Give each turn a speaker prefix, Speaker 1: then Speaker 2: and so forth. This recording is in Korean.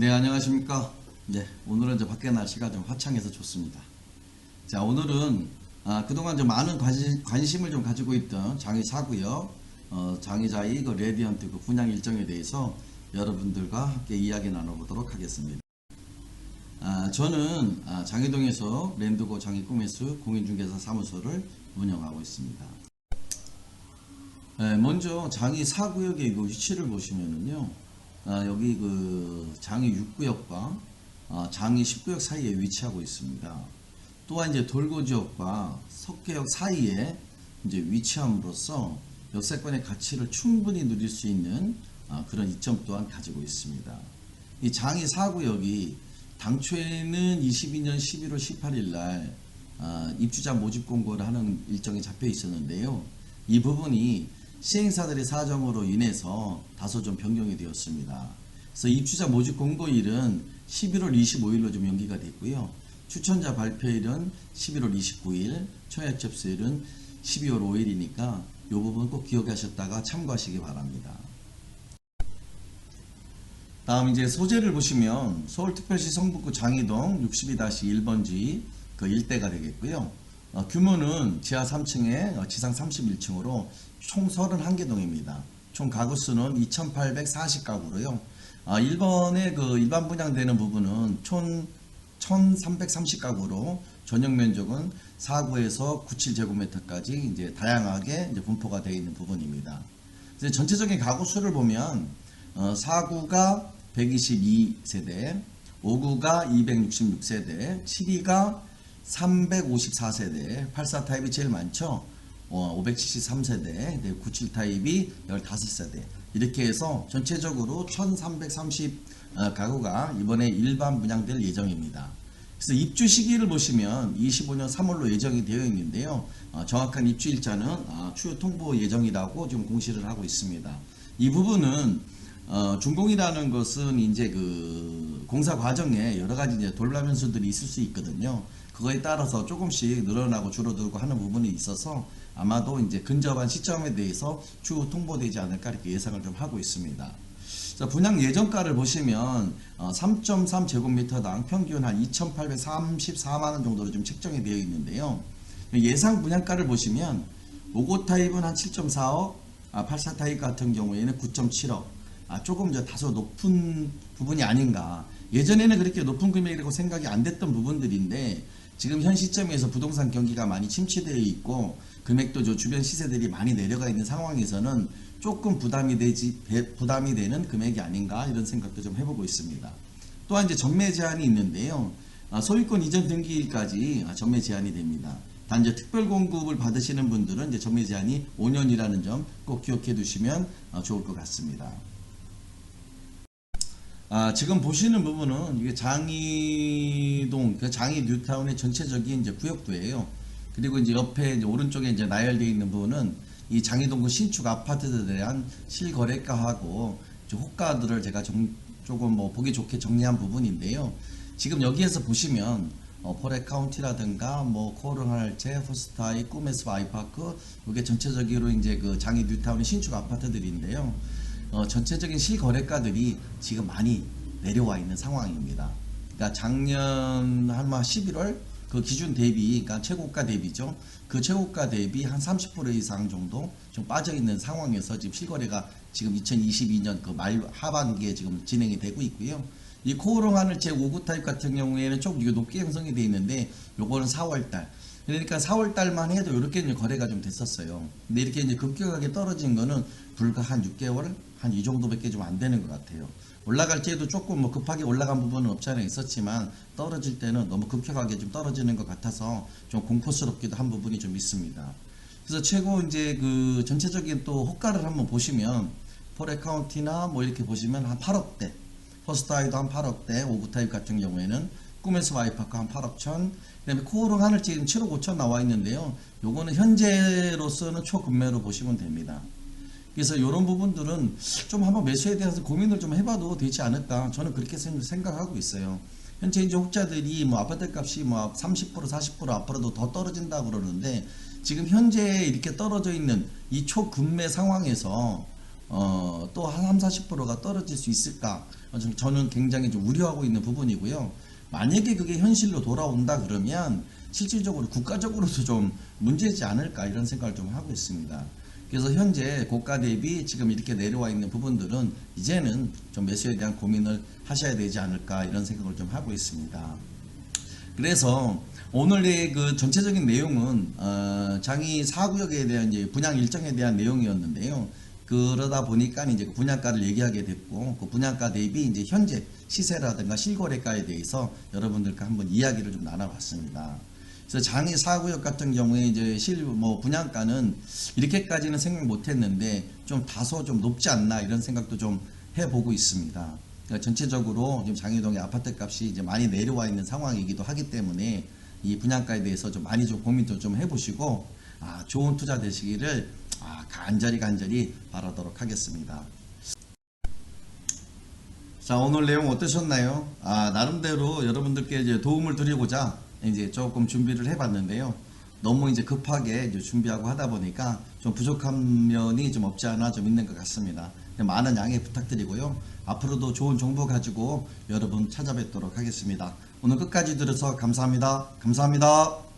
Speaker 1: 네, 안녕하십니까. 네, 오늘은 이제 밖에 날씨가 좀 화창해서 좋습니다. 자, 오늘은 아, 그동안 좀 많은 관심, 관심을 좀 가지고 있던 장의 사구역, 어, 장의자의 그 레디언트 그 분양 일정에 대해서 여러분들과 함께 이야기 나눠보도록 하겠습니다. 아, 저는 아, 장의동에서 랜드고 장의 꿈에스 공인중개사 사무소를 운영하고 있습니다. 네, 먼저 장이 4구역의 그 위치를 보시면은요, 아, 여기 그 장이 6구역과 아, 장이 10구역 사이에 위치하고 있습니다. 또한 이제 돌고 지역과 석계역 사이에 이제 위치함으로써 역세권의 가치를 충분히 누릴 수 있는 아, 그런 이점 또한 가지고 있습니다. 이 장이 4구역이 당초에는 22년 11월 18일 날 아, 입주자 모집 공고를 하는 일정이 잡혀 있었는데요. 이 부분이 시행사들의 사정으로 인해서 다소 좀 변경이 되었습니다. 그래서 입주자 모집 공고일은 11월 25일로 좀 연기가 됐고요. 추천자 발표일은 11월 29일, 청약 접수일은 12월 5일이니까 이 부분 꼭 기억하셨다가 참고하시기 바랍니다. 다음 이제 소재를 보시면 서울특별시 성북구 장이동 62-1번지 그 일대가 되겠고요. 어, 규모는 지하 3층에 어, 지상 31층으로 총 31개 동입니다. 총 가구 수는 2,840가구로요. 아, 1번에 그 일반 분양되는 부분은 총 1,330가구로 전용 면적은 4구에서 97제곱미터까지 이제 다양하게 이제 분포가 되어 있는 부분입니다. 이제 전체적인 가구 수를 보면 어, 4구가 122세대, 5구가 266세대, 7위가 354세대, 84 타입이 제일 많죠. 어, 573세대, 97 타입이 15세대. 이렇게 해서 전체적으로 1330 어, 가구가 이번에 일반 분양될 예정입니다. 그래서 입주 시기를 보시면 25년 3월로 예정이 되어 있는데요. 어, 정확한 입주 일자는 어, 추후 통보 예정이라고 지금 공시를 하고 있습니다. 이 부분은 어, 준공이라는 것은 이제 그 공사 과정에 여러 가지 이제 돌라면수들이 있을 수 있거든요. 그거에 따라서 조금씩 늘어나고 줄어들고 하는 부분이 있어서 아마도 이제 근접한 시점에 대해서 추후 통보되지 않을까 이렇게 예상을 좀 하고 있습니다. 자, 분양 예정가를 보시면 어, 3.3 제곱미터당 평균 한 2,834만원 정도로 좀 책정이 되어 있는데요. 예상 분양가를 보시면 5고 타입은 한 7.4억, 아, 84 타입 같은 경우에는 9.7억, 아, 조금 저 다소 높은 부분이 아닌가. 예전에는 그렇게 높은 금액이라고 생각이 안 됐던 부분들인데 지금 현 시점에서 부동산 경기가 많이 침체되어 있고 금액도 저 주변 시세들이 많이 내려가 있는 상황에서는 조금 부담이 되지 배- 부담이 되는 금액이 아닌가 이런 생각도 좀 해보고 있습니다. 또한 이제 전매 제한이 있는데요. 아, 소유권 이전 등기까지 아, 전매 제한이 됩니다. 단 이제 특별 공급을 받으시는 분들은 이제 전매 제한이 5년이라는 점 꼭 기억해 두시면 아, 좋을 것 같습니다. 아, 지금 보시는 부분은 이게 장이동, 그 장이 뉴타운의 전체적인 이제 구역도예요. 그리고 이제 옆에 이제 오른쪽에 이제 나열되어 있는 부분은 이 장이동 그 신축 아파트들에 대한 실거래가하고 호가들을 제가 좀, 조금 뭐 보기 좋게 정리한 부분인데요. 지금 여기에서 보시면 어, 포레 카운티라든가 뭐 코르할체, 호스타이, 꿈에스 아이파크 이게 전체적으로 이제 그 장이 뉴타운의 신축 아파트들인데요. 어, 전체적인 실거래가들이 지금 많이 내려와 있는 상황입니다. 그러니까 작년 한 11월 그 기준 대비, 그러니까 최고가 대비죠. 그 최고가 대비 한 30% 이상 정도 좀 빠져 있는 상황에서 지금 실거래가 지금 2022년 그 말 하반기에 지금 진행이 되고 있고요. 이 코오롱 하늘 제 5구 타입 같은 경우에는 좀 이게 높게 형성이 되어 있는데 요거는 4월 달. 그러니까 4월 달만 해도 이렇게 이제 거래가 좀 됐었어요. 근데 이렇게 이제 급격하게 떨어진 거는 불과 한 6개월 한 이 정도밖에 좀 안 되는 것 같아요. 올라갈 때도 조금 뭐 급하게 올라간 부분은 없지 않아 있었지만 떨어질 때는 너무 급격하게 좀 떨어지는 것 같아서 좀 공포스럽기도 한 부분이 좀 있습니다. 그래서 최고 이제 그 전체적인 또 호가를 한번 보시면 폴 카운티나 뭐 이렇게 보시면 한 8억대 퍼스트아이도 한 8억대 오브타입 같은 경우에는 꿈에서 와이파크 한 8억 천 그다음에 코오롱 하늘 지금 7억 5천 나와 있는데요 요거는 현재로서는 초급매로 보시면 됩니다 그래서 이런 부분들은 좀 한번 매수에 대해서 고민을 좀 해봐도 되지 않을까 저는 그렇게 생- 생각하고 있어요 현재 이제 혹자들이 뭐 아파트 값이 뭐 30% 40% 앞으로도 더 떨어진다 그러는데 지금 현재 이렇게 떨어져 있는 이 초급매 상황에서 어, 또한 3, 40%가 떨어질 수 있을까? 저는 굉장히 좀 우려하고 있는 부분이고요. 만약에 그게 현실로 돌아온다 그러면 실질적으로 국가적으로도 좀 문제지 않을까 이런 생각을 좀 하고 있습니다. 그래서 현재 고가 대비 지금 이렇게 내려와 있는 부분들은 이제는 좀 매수에 대한 고민을 하셔야 되지 않을까 이런 생각을 좀 하고 있습니다. 그래서 오늘의 그 전체적인 내용은 어, 장이 4구역에 대한 이제 분양 일정에 대한 내용이었는데요. 그러다 보니까 이제 그 분양가를 얘기하게 됐고 그 분양가 대비 이제 현재 시세라든가 실거래가에 대해서 여러분들과 한번 이야기를 좀 나눠봤습니다. 그래서 장이 4구역 같은 경우에 이제 실 뭐 분양가는 이렇게까지는 생각 못했는데 좀 다소 좀 높지 않나 이런 생각도 좀 해보고 있습니다. 그러니까 전체적으로 지금 장희동의 아파트 값이 이제 많이 내려와 있는 상황이기도 하기 때문에 이 분양가에 대해서 좀 많이 좀 고민도 좀 해보시고 아, 좋은 투자 되시기를 아, 간절히 간절히 바라도록 하겠습니다. 자 오늘 내용 어떠셨나요? 아 나름대로 여러분들께 이제 도움을 드리고자 이제 조금 준비를 해봤는데요. 너무 이제 급하게 이제 준비하고 하다 보니까 좀 부족한 면이 좀 없지 않아 좀 있는 것 같습니다. 많은 양해 부탁드리고요. 앞으로도 좋은 정보 가지고 여러분 찾아뵙도록 하겠습니다. 오늘 끝까지 들어서 감사합니다. 감사합니다.